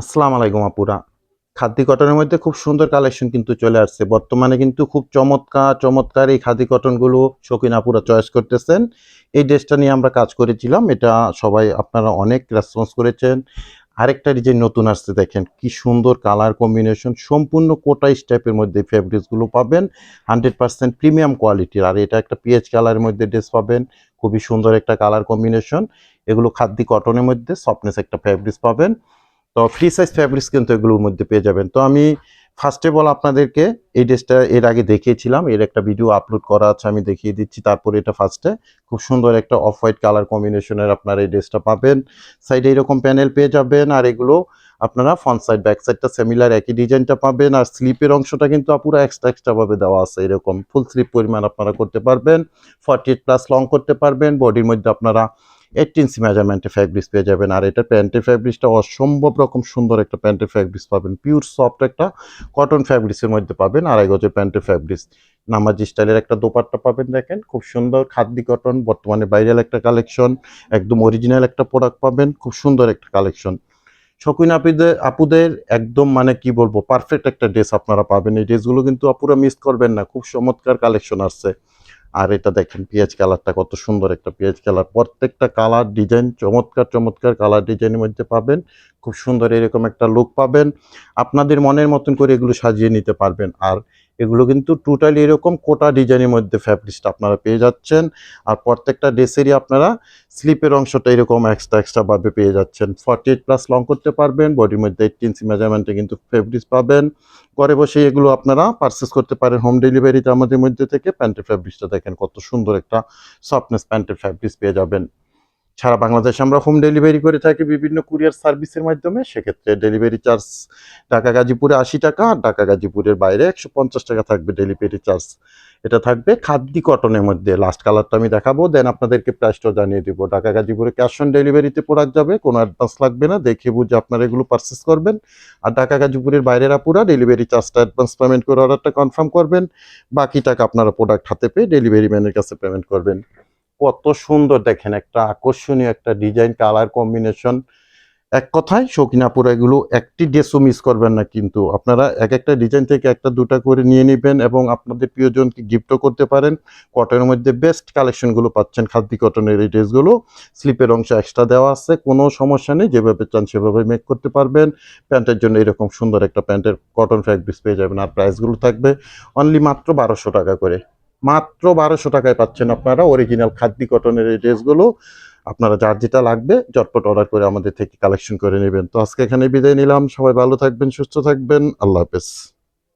আসসালামু আলাইকুম আপুরা। খাদি কটনের মধ্যে খুব সুন্দর কালেকশন কিন্তু চলে আসছে। বর্তমানে কিন্তু খুব চমৎকার চমৎকার এই খাদি কটনগুলো শৌখিন আপুরা চয়েস করতেছেন। এই ড্রেসটা নিয়ে আমরা কাজ করেছিলাম। এটা সবাই, আপনারা অনেক রেসপন্স করেছেন। আরেকটা ডিজাইন নতুন আসছে দেখেন, কি সুন্দর কালার কম্বিনেশন সম্পূর্ণ কোটা স্টাইপের মধ্যে ফেব্রিক্সগুলো পাবেন। হান্ড্রেড পার্সেন্ট প্রিমিয়াম কোয়ালিটির আর এটা একটা পিএইচ কালারের মধ্যে ড্রেস পাবেন। খুবই সুন্দর একটা কালার কম্বিনেশন এগুলো খাদ্য কটনের মধ্যে সফটনেস একটা ফেব্রিক্স পাবেন। তো ফ্রি সাইজ ফ্যাব্রিক্স কিন্তু এগুলোর মধ্যে পেয়ে যাবেন। তো আমি ফার্স্ট অফ অল আপনাদেরকে এই ড্রেসটা এর আগে দেখিয়েছিলাম, এর একটা ভিডিও আপলোড করা আছে, আমি দেখিয়ে দিচ্ছি। তারপরে এটা ফার্স্টে খুব সুন্দর একটা অফ হোয়াইট কালার কম্বিনেশনের আপনারা এই ড্রেসটা পাবেন। সাইডে এরকম প্যানেল পেয়ে যাবেন, আর এগুলো আপনারা ফ্রন্ট সাইড ব্যাক সাইডটা সিমিলার একই ডিজাইনটা পাবেন। আর স্লিপের অংশটা কিন্তু পুরো এক্সট্রা এক্সট্রাভাবে দেওয়া আছে এরকম। ফুল স্লিপ পরিমাণ আপনারা করতে পারবেন। ফর্টি এইট প্লাস লং করতে পারবেন। বডির মধ্যে আপনারা এইট ইঞ্চি মেজারমেন্টে ফ্যাব্রিক্স পেয়ে যাবেন। আর এটা প্যান্টের ফ্যাব্রিক্সটা অসম্ভব রকম সুন্দর একটা প্যান্টের ফ্যাব্রিক্স পাবেন। পিওর সফট একটা কটন ফ্যাব্রিক্সের মধ্যে পাবেন। আড়াই গজের প্যান্টের ফ্যাব্রিক্স নামাজি স্টাইলের একটা দোপাট্টা পাবেন দেখেন। খুব সুন্দর খাদ্য কটন বর্তমানে ভাইরাল একটা কালেকশন একদম অরিজিনাল একটা প্রোডাক্ট পাবেন। খুব সুন্দর একটা কালেকশন শকুন আপুদের আপুদের একদম মানে কি বলব পারফেক্ট একটা ড্রেস আপনারা পাবেন। এই ড্রেসগুলো কিন্তু আপুরা মিস করবেন না। খুব চমৎকার কালেকশন আসছে। আর এটা দেখেন পেঁয়াজ কালারটা কত সুন্দর একটা পেঁয়াজ কালার প্রত্যেকটা কালার ডিজাইন চমৎকার চমৎকার কালার ডিজাইনের মধ্যে পাবেন। খুব সুন্দর এরকম একটা লুক পাবেন। আপনাদের মনের মতন করে এগুলো সাজিয়ে নিতে পারবেন। আর এগুলো কিন্তু টোটালি এরকম কোটা ডিজাইনের মধ্যে ফ্যাব্রিক্সটা আপনারা পেয়ে যাচ্ছেন। আর প্রত্যেকটা ড্রেসেরই আপনারা স্লিপের অংশটা এরকম এক্সট্রা এক্সট্রা ভাবে পেয়ে যাচ্ছেন। ফর্টি এইট প্লাস লং করতে পারবেন। বডির মধ্যে এইট ইঞ্চি মেজারমেন্টে কিন্তু ফেব্রিক্স পাবেন। ঘরে বসে এগুলো আপনারা পারচেস করতে পারেন। হোম ডেলিভারিতে আমাদের মধ্যে থেকে প্যান্টের ফ্যাব্রিক্সটা দেখেন কত সুন্দর একটা সফটনেস প্যান্টের ফ্যাব্রিক্স পেয়ে যাবেন। সারা বাংলাদেশে আমরা হোম ডেলিভারি করে থাকি বিভিন্ন কুরিয়ার সার্ভিসের মাধ্যমে। সেক্ষেত্রে ডেলিভারি চার্জ ঢাকা গাজীপুরে আশি টাকা, আর ঢাকা গাজীপুরের বাইরে একশো পঞ্চাশ টাকা থাকবে ডেলিভারি চার্জ এটা থাকবে খাদ্য কটনের মধ্যে। লাস্ট কালারটা আমি দেখাবো দেন আপনাদেরকে প্রাইসটাও জানিয়ে দেবো। ঢাকা গাজীপুরে ক্যাশ অন ডেলিভারিতে প্রোডাক্ট যাবে, কোনো অ্যাডভান্স লাগবে না। দেখে বুঝে আপনারা এগুলো পারচেস করবেন। আর ঢাকা গাজীপুরের বাইরের আপুরা ডেলিভারি চার্জটা অ্যাডভান্স পেমেন্ট করে অর্ডারটা কনফার্ম করবেন। বাকি টাকা আপনারা প্রোডাক্ট হাতে পেয়ে ডেলিভারি ম্যানের কাছে পেমেন্ট করবেন। কত সুন্দর দেখেন, একটা আকর্ষণীয় একটা ডিজাইন কালার কম্বিনেশন এক কথায়, শৌখিনাপুর, এগুলো একটি ড্রেসও মিস করবেন না কিন্তু। আপনারা এক একটা ডিজাইন থেকে একটা, দুটা করে নিয়ে নেবেন এবং আপনাদের প্রিয়জনকে গিফটও করতে পারেন। কটনের মধ্যে বেস্ট কালেকশনগুলো পাচ্ছেন, খাদ্য কটনের এই ড্রেসগুলো স্লিপের অংশ এক্সট্রা দেওয়া আছে, কোনো সমস্যা নেই, যেভাবে চান সেভাবে মেক করতে পারবেন। প্যান্টের জন্য এরকম সুন্দর একটা প্যান্টের কটন ফ্যাব্রিক্স পেয়ে যাবেন। আর প্রাইসগুলো থাকবে অনলি মাত্র বারোশো টাকা করে। মাত্র বারোশো টাকায় পাচ্ছেন আপনারা অরিজিনাল খাদ্য কটনের এই ড্রেসগুলো আপনারা যার যেটা লাগবে জটপট অর্ডার করে আমাদের থেকে কালেকশন করে নেবেন। তো আজকে এখানে বিদায় নিলাম। সবাই ভালো থাকবেন, সুস্থ থাকবেন। আল্লাহ হাফেজ।